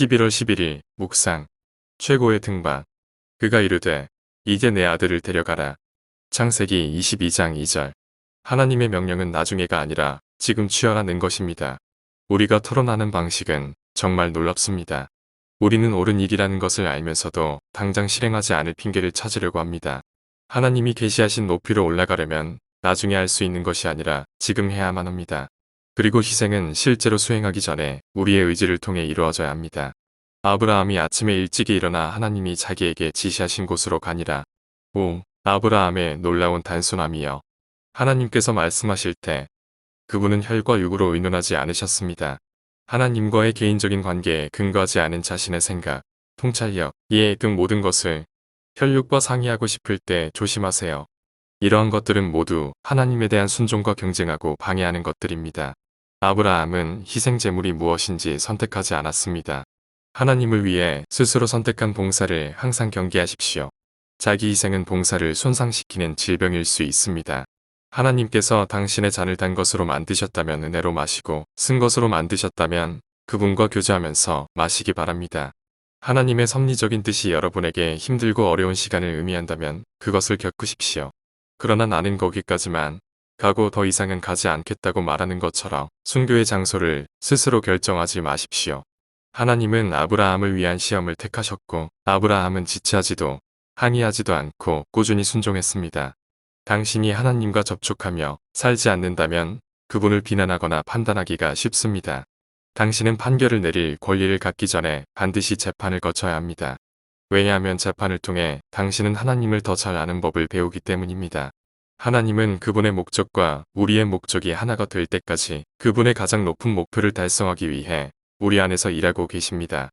11월 11일 묵상 최고의 등반 그가 이르되 이제 내 아들을 데려가라. 창세기 22장 2절 하나님의 명령은 나중에가 아니라 지금 취하라는 것입니다. 우리가 토론하는 방식은 정말 놀랍습니다. 우리는 옳은 일이라는 것을 알면서도 당장 실행하지 않을 핑계를 찾으려고 합니다. 하나님이 계시하신 높이로 올라가려면 나중에 할 수 있는 것이 아니라 지금 해야만 합니다. 그리고 희생은 실제로 수행하기 전에 우리의 의지를 통해 이루어져야 합니다. 아브라함이 아침에 일찍이 일어나 하나님이 자기에게 지시하신 곳으로 가니라. 오, 아브라함의 놀라운 단순함이여. 하나님께서 말씀하실 때 그분은 혈과 육으로 의논하지 않으셨습니다. 하나님과의 개인적인 관계에 근거하지 않은 자신의 생각, 통찰력, 이해 등 모든 것을 혈육과 상의하고 싶을 때 조심하세요. 이러한 것들은 모두 하나님에 대한 순종과 경쟁하고 방해하는 것들입니다. 아브라함은 희생제물이 무엇인지 선택하지 않았습니다. 하나님을 위해 스스로 선택한 봉사를 항상 경계하십시오. 자기 희생은 봉사를 손상시키는 질병일 수 있습니다. 하나님께서 당신의 잔을 단 것으로 만드셨다면 은혜로 마시고 쓴 것으로 만드셨다면 그분과 교제하면서 마시기 바랍니다. 하나님의 섭리적인 뜻이 여러분에게 힘들고 어려운 시간을 의미한다면 그것을 겪으십시오. 그러나 나는 거기까지만 가고 더 이상은 가지 않겠다고 말하는 것처럼 순교의 장소를 스스로 결정하지 마십시오. 하나님은 아브라함을 위한 시험을 택하셨고 아브라함은 지체하지도 항의하지도 않고 꾸준히 순종했습니다. 당신이 하나님과 접촉하며 살지 않는다면 그분을 비난하거나 판단하기가 쉽습니다. 당신은 판결을 내릴 권리를 갖기 전에 반드시 재판을 거쳐야 합니다. 왜냐하면 재판을 통해 당신은 하나님을 더 잘 아는 법을 배우기 때문입니다. 하나님은 그분의 목적과 우리의 목적이 하나가 될 때까지 그분의 가장 높은 목표를 달성하기 위해 우리 안에서 일하고 계십니다.